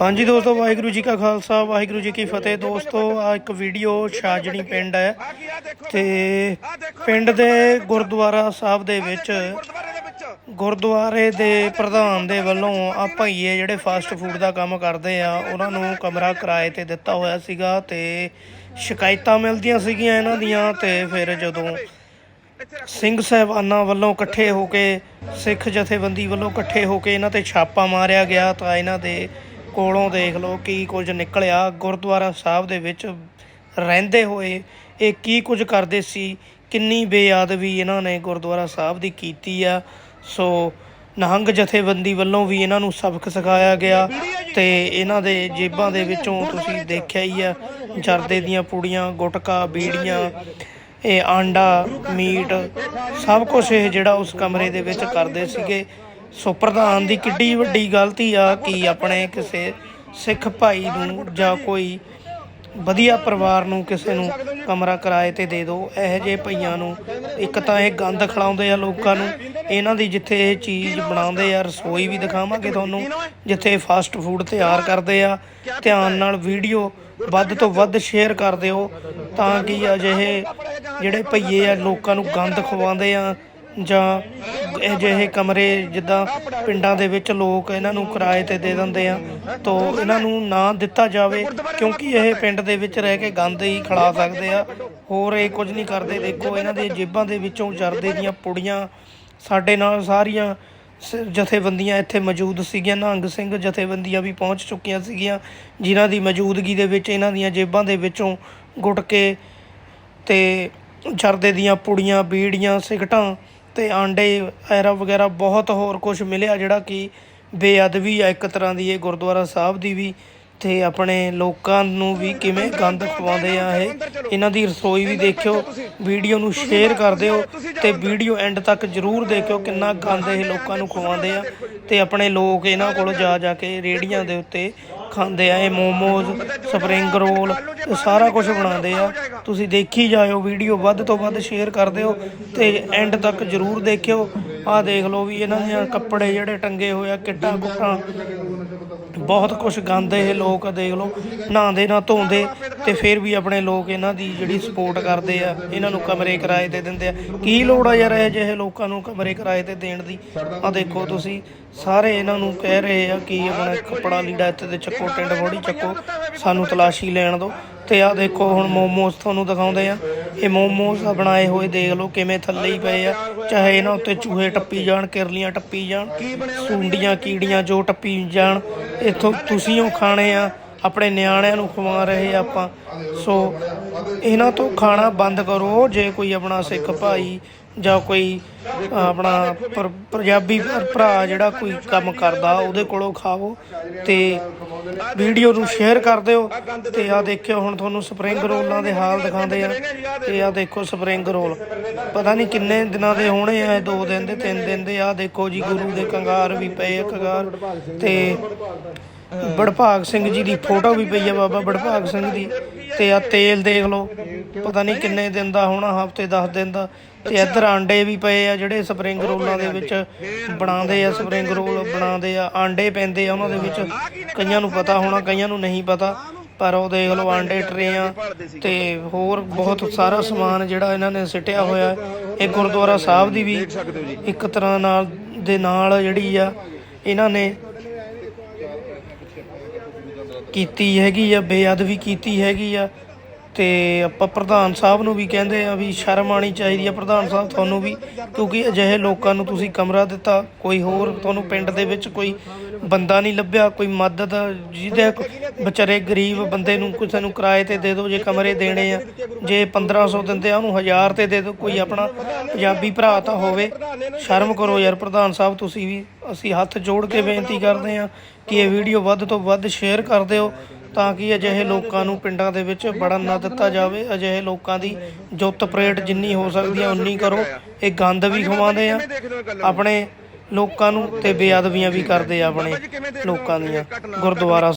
ਹਾਂਜੀ ਦੋਸਤੋ, ਵਾਹਿਗੁਰੂ ਜੀ ਕਾ ਖਾਲਸਾ, ਵਾਹਿਗੁਰੂ ਜੀ ਕੀ ਫਤਿਹ। ਦੋਸਤੋ, ਆ ਇੱਕ ਵੀਡੀਓ ਛਾਜਣੀ ਪਿੰਡ ਹੈ ਤੇ ਪਿੰਡ ਦੇ ਗੁਰਦੁਆਰਾ ਸਾਹਿਬ ਦੇ ਵਿੱਚ ਗੁਰਦੁਆਰੇ ਦੇ ਪ੍ਰਧਾਨ ਦੇ ਵੱਲੋਂ ਆ ਭਈਏ ਜਿਹੜੇ ਫਾਸਟ ਫੂਡ ਦਾ ਕੰਮ ਕਰਦੇ ਆ, ਉਹਨਾਂ ਨੂੰ ਕਮਰਾ ਕਿਰਾਏ ਤੇ ਦਿੱਤਾ ਹੋਇਆ ਸੀਗਾ ਤੇ ਸ਼ਿਕਾਇਤਾਂ ਮਿਲਦੀਆਂ ਸੀਗੀਆਂ ਇਹਨਾਂ ਦੀਆਂ ਤੇ ਫਿਰ ਜਦੋਂ ਸਿੰਘ ਸਾਹਿਬਾਨਾਂ ਵੱਲੋਂ ਇਕੱਠੇ ਹੋ ਕੇ, ਸਿੱਖ ਜਥੇਬੰਦੀ ਵੱਲੋਂ ਇਕੱਠੇ ਹੋ ਕੇ ਇਹਨਾਂ ਤੇ ਛਾਪਾ ਮਾਰਿਆ ਗਿਆ ਤਾਂ ਇਹਨਾਂ ਦੇ ਕੋਲੋਂ ਦੇਖ ਲਓ ਕੀ ਕੁਝ ਨਿਕਲਿਆ। ਗੁਰਦੁਆਰਾ ਸਾਹਿਬ ਦੇ ਵਿੱਚ ਰਹਿੰਦੇ ਹੋਏ ਇਹ ਕੀ ਕੁਝ ਕਰਦੇ ਸੀ? ਕਿੰਨੀ ਬੇਅਦਬੀ ਇਹਨਾਂ ਨੇ ਗੁਰਦੁਆਰਾ ਸਾਹਿਬ ਦੀ ਕੀਤੀ ਆ। ਸੋ ਨਹੰਗ ਜਥੇਬੰਦੀ ਵੱਲੋਂ ਵੀ ਇਹਨਾਂ ਨੂੰ ਸਬਕ ਸਿਖਾਇਆ ਗਿਆ ਤੇ ਇਹਨਾਂ ਦੇ ਜੇਬਾਂ ਦੇ ਵਿੱਚੋਂ ਤੁਸੀਂ ਦੇਖਿਆ ਹੀ ਆ, ਜਰਦੇ ਦੀਆਂ ਪੂੜੀਆਂ, ਗੁਟਕਾ, ਬੀੜੀਆਂ, ਇਹ ਆਂਡਾ, ਮੀਟ, ਸਭ ਕੁਝ ਇਹ ਜਿਹੜਾ ਉਸ ਕਮਰੇ ਦੇ ਵਿੱਚ ਕਰਦੇ ਸੀਗੇ। ਸੋ ਪ੍ਰਧਾਨ ਦੀ ਕਿੱਡੀ ਵੱਡੀ ਗਲਤੀ ਆ ਕਿ ਆਪਣੇ ਕਿਸੇ ਸਿੱਖ ਭਾਈ ਨੂੰ ਜਾਂ ਕੋਈ ਵਧੀਆ ਪਰਿਵਾਰ ਨੂੰ ਕਿਸੇ ਨੂੰ ਕਮਰਾ ਕਿਰਾਏ ਤੇ ਦੇ ਦਿਓ ਇਹੋ ਜਿਹੇ ਭਈਆਂ ਨੂੰ ਇੱਕ ਤਾਂ ਇਹ ਗੰਦ ਖਿਲਾਉਂਦੇ ਆ ਲੋਕਾਂ ਨੂੰ। ਇਹਨਾਂ ਦੀ ਜਿੱਥੇ ਇਹ ਚੀਜ਼ ਬਣਾਉਂਦੇ ਆ, ਰਸੋਈ ਵੀ ਦਿਖਾਵਾਂਗੇ ਤੁਹਾਨੂੰ, ਜਿੱਥੇ ਫਾਸਟ ਫੂਡ ਤਿਆਰ ਕਰਦੇ ਆ। ਧਿਆਨ ਨਾਲ ਵੀਡੀਓ ਵੱਧ ਤੋਂ ਵੱਧ ਸ਼ੇਅਰ ਕਰ ਦਿਓ ਤਾਂ ਕਿ ਅਜਿਹੇ ਜਿਹੜੇ ਭਈਏ ਆ, ਲੋਕਾਂ ਨੂੰ ਗੰਦ ਖਵਾਉਂਦੇ ਆ। ਜਾਂ ਅਜਿਹੇ ਕਮਰੇ ਜਿੱਦਾਂ ਪਿੰਡਾਂ ਦੇ ਵਿੱਚ ਲੋਕ ਇਹਨਾਂ ਨੂੰ ਕਿਰਾਏ ਤੇ ਦੇ ਦਿੰਦੇ ਆ, ਤੋਂ ਇਹਨਾਂ ਨੂੰ ਨਾ ਦਿੱਤਾ ਜਾਵੇ, ਕਿਉਂਕਿ ਇਹ ਪਿੰਡ ਦੇ ਵਿੱਚ ਰਹਿ ਕੇ ਗੰਦ ਹੀ ਖਿਲਾ ਸਕਦੇ ਆ। ਹੋਰ ਇਹ ਕੁਝ ਨਹੀਂ ਕਰਦੇ, ਦੇਖੋ ਇਹਨਾਂ ਦੇ ਜੇਬਾਂ ਦੇ ਵਿੱਚੋਂ ਜਰਦੇ ਦੀਆਂ ਪੁੜੀਆਂ ਸਾਡੇ ਨਾਲ ਸਾਰੀਆਂ ਸ- ਜਥੇਬੰਦੀਆਂ ਇੱਥੇ ਮੌਜੂਦ ਸੀਗੀਆਂ ਨਿਹੰਗ ਸਿੰਘ ਜਥੇਬੰਦੀਆਂ ਵੀ ਪਹੁੰਚ ਚੁੱਕੀਆਂ ਸੀਗੀਆਂ, ਜਿਨ੍ਹਾਂ ਦੀ ਮੌਜੂਦਗੀ ਦੇ ਵਿੱਚ ਇਹਨਾਂ ਦੀਆਂ ਜੇਬਾਂ ਦੇ ਵਿੱਚੋਂ ਗੁਟਕੇ ਤੇ ਜਰਦੇ ਦੀਆਂ ਪੁੜੀਆਂ, ਬੀੜੀਆਂ, ਸਿਗਟਾਂ ਅਤੇ ਆਂਡੇ, ਐਰਾ ਵਗੈਰਾ ਬਹੁਤ ਹੋਰ ਕੁਝ ਮਿਲਿਆ ਜਿਹੜਾ ਕਿ ਬੇਅਦਬੀ ਆ ਇੱਕ ਤਰ੍ਹਾਂ ਦੀ ਇਹ ਗੁਰਦੁਆਰਾ ਸਾਹਿਬ ਦੀ ਵੀ ਤੇ ਆਪਣੇ ਲੋਕਾਂ ਨੂੰ ਵੀ ਕਿਵੇਂ ਗੰਦ ਖਵਾਉਂਦੇ ਆ ਇਹ। ਇਹਨਾਂ ਦੀ ਰਸੋਈ ਵੀ ਦੇਖਿਓ, ਵੀਡੀਓ ਨੂੰ ਸ਼ੇਅਰ ਕਰ ਦਿਓ ਤੇ ਵੀਡੀਓ ਐਂਡ ਤੱਕ ਜਰੂਰ ਦੇਖਿਓ ਕਿੰਨਾ ਗੰਦ ਇਹ ਲੋਕਾਂ ਨੂੰ ਖਵਾਉਂਦੇ ਆ। ਤੇ ਆਪਣੇ ਲੋਕ ਇਹਨਾਂ ਕੋਲ ਜਾ ਜਾ ਕੇ ਰੇੜੀਆਂ ਦੇ ਉੱਤੇ ਖਾਂਦੇ ਆ, ਇਹ ਮੋਮੋਜ਼, ਸਪਰਿੰਗ ਰੋਲ, ਇਹ ਸਾਰਾ ਕੁਝ ਬਣਾਉਂਦੇ ਆ। ਤੁਸੀਂ ਦੇਖੀ ਜਾਇਓ ਵੀਡੀਓ, ਵੱਧ ਤੋਂ ਵੱਧ ਸ਼ੇਅਰ ਕਰ ਦਿਓ ਤੇ ਐਂਡ ਤੱਕ ਜਰੂਰ ਦੇਖਿਓ। ਆਹ ਦੇਖ ਲਓ ਵੀ ਇਹਨਾਂ ਦੇ ਕੱਪੜੇ ਜਿਹੜੇ ਟੰਗੇ ਹੋਏ ਆ ਕਿੱਟਾਂ ਕੁੱਟਾਂ ਬਹੁਤ ਕੁਝ ਗਾਉਂਦੇ ਇਹ ਲੋਕ, ਦੇਖ ਲਓ, ਨਹਾਉਂਦੇ ਨਾ ਧੋਂਦੇ ਤੇ ਫਿਰ ਵੀ ਆਪਣੇ ਲੋਕ ਇਹਨਾਂ ਦੀ ਜਿਹੜੀ ਸਪੋਰਟ ਕਰਦੇ ਆ, ਇਹਨਾਂ ਨੂੰ ਕਮਰੇ ਕਿਰਾਏ ਤੇ ਦਿੰਦੇ ਆ। ਕੀ ਲੋੜ ਆ ਯਾਰ ਇਹ ਜਿਹੇ ਲੋਕਾਂ ਨੂੰ ਕਮਰੇ ਕਿਰਾਏ ਤੇ ਦੇਣ ਦੀ? ਆ ਦੇਖੋ ਤੁਸੀਂ, ਸਾਰੇ ਇਹਨਾਂ ਨੂੰ ਕਹਿ ਰਹੇ ਆ ਕਿ ਆਪਣਾ ਕੱਪੜਾ ਲੀੜਾ ਇੱਥੇ ਤੇ ਚੱਕੋ, ਟਿੰਡ ਫੋੜੀ ਚੱਕੋ, ਸਾਨੂੰ ਤਲਾਸ਼ੀ ਲੈਣ ਦਿਓ। ਤੇ ਆ ਦੇਖੋ ਹੁਣ ਮੋਮੋਸ ਤੁਹਾਨੂੰ ਦਿਖਾਉਂਦੇ ਆ। ਇਹ ਮੋਮੋਸ ਆ, ਬਣਾਏ ਹੋਏ ਦੇਖ ਲਓ ਕਿਵੇਂ ਥੱਲੇ ਹੀ ਪਏ ਆ। ਚਾਹੇ ਇਹਨਾਂ ਉੱਤੇ ਚੂਹੇ ਟੱਪੀ ਜਾਣ, ਕਿਰਲੀਆਂ ਟੱਪੀ ਜਾਣ, ਸੁੰਡੀਆਂ ਕੀੜੀਆਂ ਜੋ ਟੱਪੀ ਜਾਣ, ਇੱਥੋਂ ਤੁਸੀਂ ਉਹ ਖਾਣੇ ਆ, ਆਪਣੇ ਨਿਆਣਿਆਂ ਨੂੰ ਖਵਾ ਰਹੇ ਆਪਾਂ। ਸੋ ਇਹਨਾਂ ਤੋਂ ਖਾਣਾ ਬੰਦ ਕਰੋ, ਜੇ ਕੋਈ ਆਪਣਾ ਸਿੱਖ ਭਾਈ ਜਾਂ ਕੋਈ ਆਪਣਾ ਪਰ- ਪੰਜਾਬੀ ਭਰ- ਭਰਾ ਜਿਹੜਾ ਕੋਈ ਕੰਮ ਕਰਦਾ, ਉਹਦੇ ਕੋਲੋਂ ਖਾਓ ਤੇ ਵੀਡੀਓ ਨੂੰ ਸ਼ੇਅਰ ਕਰ ਦਿਓ ਤੇ ਆ ਦੇਖਿਓ ਹੁਣ ਤੁਹਾਨੂੰ ਸਪਰਿੰਗ ਰੋਲਾਂ ਦੇ ਹਾਲ ਦਿਖਾਉਂਦੇ ਆ ਤੇ ਆ ਦੇਖੋ ਸਪਰਿੰਗ ਰੋਲ। ਪਤਾ ਨਹੀਂ ਕਿੰਨੇ ਦਿਨਾਂ ਦੇ ਹੋਣੇ ਆ, ਇਹ ਦੋ ਦਿਨ ਦੇ, ਤਿੰਨ ਦਿਨ ਦੇ ਆ ਦੇਖੋ ਜੀ ਗੁਰੂ ਦੇ ਕੰਗਾਰ ਵੀ ਪਏ ਆ ਕੰਗਾਰ ਤੇ ਬੜਭਾਗ ਸਿੰਘ ਜੀ ਦੀ ਫੋਟੋ ਵੀ ਪਈ ਆ ਬਾਬਾ ਬੜਭਾਗ ਸਿੰਘ ਦੀ। ਤੇ ਆ ਤੇਲ ਦੇਖ ਲਓ ਪਤਾ ਨਹੀਂ ਕਿੰਨੇ ਦਿਨ ਦਾ ਹੋਣਾ ਹਫ਼ਤੇ 10 ਦਿਨ ਦਾ। ਤੇ ਇੱਧਰ ਆਂਡੇ ਵੀ ਪਏ ਆ ਜਿਹੜੇ ਸਪਰਿੰਗ ਰੋਲਾਂ ਦੇ ਵਿੱਚ ਬਣਾਉਂਦੇ ਆ ਸਪਰਿੰਗ ਰੋਲ ਬਣਾਉਂਦੇ ਆ ਆਂਡੇ ਪੈਂਦੇ ਆ ਉਹਨਾਂ ਦੇ ਵਿੱਚ। ਕਈਆਂ ਨੂੰ ਪਤਾ ਹੋਣਾ ਕਈਆਂ ਨੂੰ ਨਹੀਂ ਪਤਾ ਪਰ ਉਹ ਦੇਖ ਲਓ ਆਂਡੇ ਟਰੇ ਆ ਤੇ ਹੋਰ ਬਹੁਤ ਸਾਰਾ ਸਮਾਨ ਜਿਹੜਾ ਇਹਨਾਂ ਨੇ ਸਿੱਟਿਆ ਹੋਇਆ ਇਹ ਗੁਰਦੁਆਰਾ ਸਾਹਿਬ ਦੀ ਵੀ ਇੱਕ ਤਰ੍ਹਾਂ ਨਾਲ ਦੇ ਨਾਲ ਜਿਹੜੀ ਆ ਇਹਨਾਂ ਨੇ ਕੀਤੀ ਹੈਗੀ ਆ, ਬੇਅਦਬੀ ਕੀਤੀ ਹੈਗੀ ਆ। ਤੇ ਆਪਾਂ ਪ੍ਰਧਾਨ ਸਾਹਿਬ ਨੂੰ ਵੀ ਕਹਿੰਦੇ ਆ ਵੀ ਸ਼ਰਮ ਆਣੀ ਚਾਹੀਦੀ ਆ ਪ੍ਰਧਾਨ ਸਾਹਿਬ ਤੁਹਾਨੂੰ ਵੀ, ਕਿਉਂਕਿ ਅਜਿਹੇ ਲੋਕਾਂ ਨੂੰ ਤੁਸੀਂ ਕਮਰਾ ਦਿੱਤਾ, ਕੋਈ ਹੋਰ ਤੁਹਾਨੂੰ ਪਿੰਡ ਦੇ ਵਿੱਚ ਕੋਈ ਬੰਦਾ ਨਹੀਂ ਲੱਭਿਆ, ਕੋਈ ਮਦਦ, ਜਿਹਦੇ ਵਿਚਾਰੇ ਗਰੀਬ ਬੰਦੇ ਨੂੰ ਕਿਸੇ ਨੂੰ ਕਿਰਾਏ ਤੇ ਦੇ ਦਿਓ, ਜੇ ਕਮਰੇ ਦੇਣੇ ਆ, ਜੇ 1500 ਦਿੰਦੇ ਆ, ਉਹਨੂੰ 1000 ਤੇ ਦੇ ਦਿਓ, ਕੋਈ ਆਪਣਾ ਪੰਜਾਬੀ ਭਰਾ ਤਾਂ ਹੋਵੇ। ਸ਼ਰਮ ਕਰੋ ਯਾਰ ਪ੍ਰਧਾਨ ਸਾਹਿਬ, ਤੁਸੀਂ ਵੀ, ਅਸੀਂ ਹੱਥ ਜੋੜ ਕੇ ਬੇਨਤੀ ਕਰਦੇ ਆ ਕਿ ਇਹ ਵੀਡੀਓ ਵੱਧ ਤੋਂ ਵੱਧ ਸ਼ੇਅਰ ਕਰ ਦਿਓ, ਤਾਂ ਕਿ ਅਜਿਹੇ ਲੋਕਾਂ ਨੂੰ ਪਿੰਡਾਂ ਦੇ ਵਿੱਚ ਵੜਨ ਨਾ ਦਿੱਤਾ ਜਾਵੇ, ਅਜਿਹੇ ਲੋਕਾਂ ਦੀ ਜੁੱਤ ਪਰੇਡ ਜਿੰਨੀ ਹੋ ਸਕਦੀ ਹੈ ਉਨੀ ਕਰੋ। ਇਹ ਗੰਦ ਵੀ ਖਵਾਉਂਦੇ ਆ। ਆਪਣੇ ਲੋਕਾਂ ਨੂੰ ਤੇ ਬੇਅਦਬੀਆਂ ਵੀ ਕਰਦੇ ਆ ਆਪਣੇ ਲੋਕਾਂ ਦੀਆਂ। ਗੁਰਦੁਆਰਾ